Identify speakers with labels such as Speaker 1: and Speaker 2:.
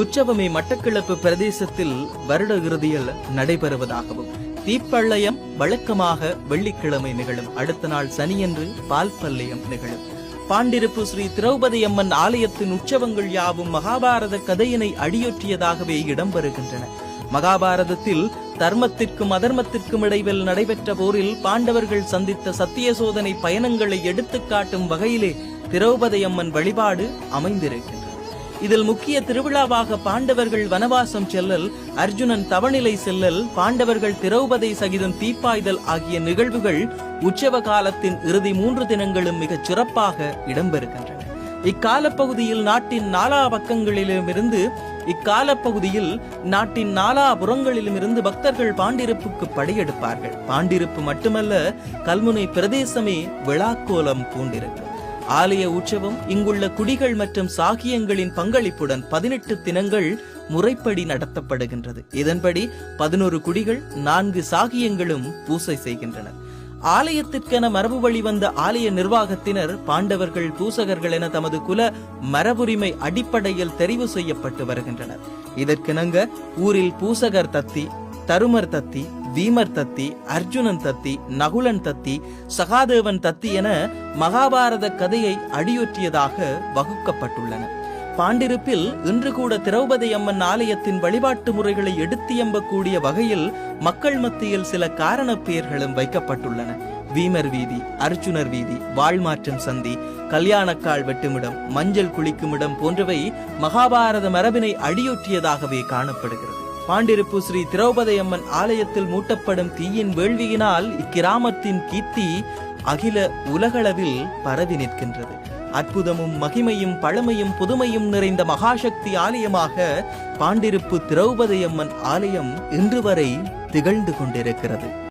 Speaker 1: உற்சவமே மட்டக்களப்பு பிரதேசத்தில் வருட இறுதியில் நடைபெறுவதாகவும் தீப்பள்ளயம் வழக்கமாக வெள்ளிக்கிழமை நிகழும். அடுத்த நாள் சனியன்று பால் பல்லயம் நிகழும். பாண்டிருப்பு ஸ்ரீ திரௌபதி அம்மன் ஆலயத்தின் உற்சவங்கள் யாவும் மகாபாரத கதையினை அடியொற்றியதாகவே இடம்பெறுகின்றன. மகாபாரதத்தில் தர்மத்திற்கும் அதர்மத்திற்கும் இடைவில் நடைபெற்ற போரில் பாண்டவர்கள் சந்தித்த சத்திய சோதனை பயணங்களை எடுத்துக்காட்டும் வகையிலே திரௌபதி அம்மன் வழிபாடு அமைந்திருக்கிறது. இதில் முக்கிய திருவிழாவாக பாண்டவர்கள் வனவாசம் செல்லல் அர்ஜுனன் தவநிலை செல்லல் பாண்டவர்கள் திரௌபதி சகிதம் தீப்பாய்தல் ஆகிய நிகழ்வுகள் உற்சவ காலத்தின் இறுதி மூன்று தினங்களும் மிகச் சிறப்பாக இடம்பெறுகின்றன. இக்காலப்பகுதியில் நாட்டின் நாலா பக்கங்களிலுமிருந்து இக்காலப்பகுதியில் நாட்டின் நாலா புறங்களிலுமிருந்து பக்தர்கள் பாண்டிருப்புக்கு படையெடுப்பார்கள். பாண்டிருப்பு மட்டுமல்ல கல்முனை பிரதேசமே விழாக்கோலம் பூண்டிருக்கிறது. ஆலய உற்சவம் இங்குள்ள குடிகள் மற்றும் சாகியங்களின் பங்களிப்புடன் பதினெட்டு தினங்கள் முறைப்படி நடத்தப்படுகின்றது. இதன்படி பதினோரு குடிகள் நான்கு சாகியங்களும் பூசை செய்கின்றனர். ஆலயத்திற்கென மரபு வழி வந்த ஆலய நிர்வாகத்தினர் பாண்டவர்கள் பூசகர்கள் என தமது குல மரபுரிமை அடிப்படையில் தெரிவு செய்யப்பட்டு வருகின்றனர். இதற்கிணங்க ஊரில் பூசகர் தத்தி தருமர் தத்தி வீமர் தத்தி அர்ஜுனன் தத்தி நகுலன் தத்தி சகாதேவன் தத்தி என மகாபாரத கதையை அடியொற்றியதாக வகுக்கப்பட்டுள்ளன. பாண்டிருப்பில் இன்று கூட திரௌபதி அம்மன் ஆலயத்தின் வழிபாட்டு முறைகளை எடுத்து எம்பக்கூடிய வகையில் மக்கள் மத்தியில் சில காரண பெயர்களும் வைக்கப்பட்டுள்ளன. வீமர் வீதி அர்ஜுனர் வீதி வாழ்மாற்றம் சந்தி கல்யாணக்கால் வெட்டுமிடம் மஞ்சள் குளிக்குமிடம் போன்றவை மகாபாரத மரபினை அடியொற்றியதாகவே காணப்படுகிறது. பாண்டிருப்பு ஸ்ரீ திரௌபதையம்மன் ஆலயத்தில் மூட்டப்படும் தீயின் வேள்வியினால் இக்கிராமத்தின் கீர்த்தி அகில உலகளவில் பரவி நிற்கின்றது. அற்புதமும் மகிமையும் பழமையும் புதுமையும் நிறைந்த மகாசக்தி ஆலயமாக பாண்டிருப்பு திரௌபதையம்மன் ஆலயம் இன்று வரை திகழ்ந்து கொண்டிருக்கிறது.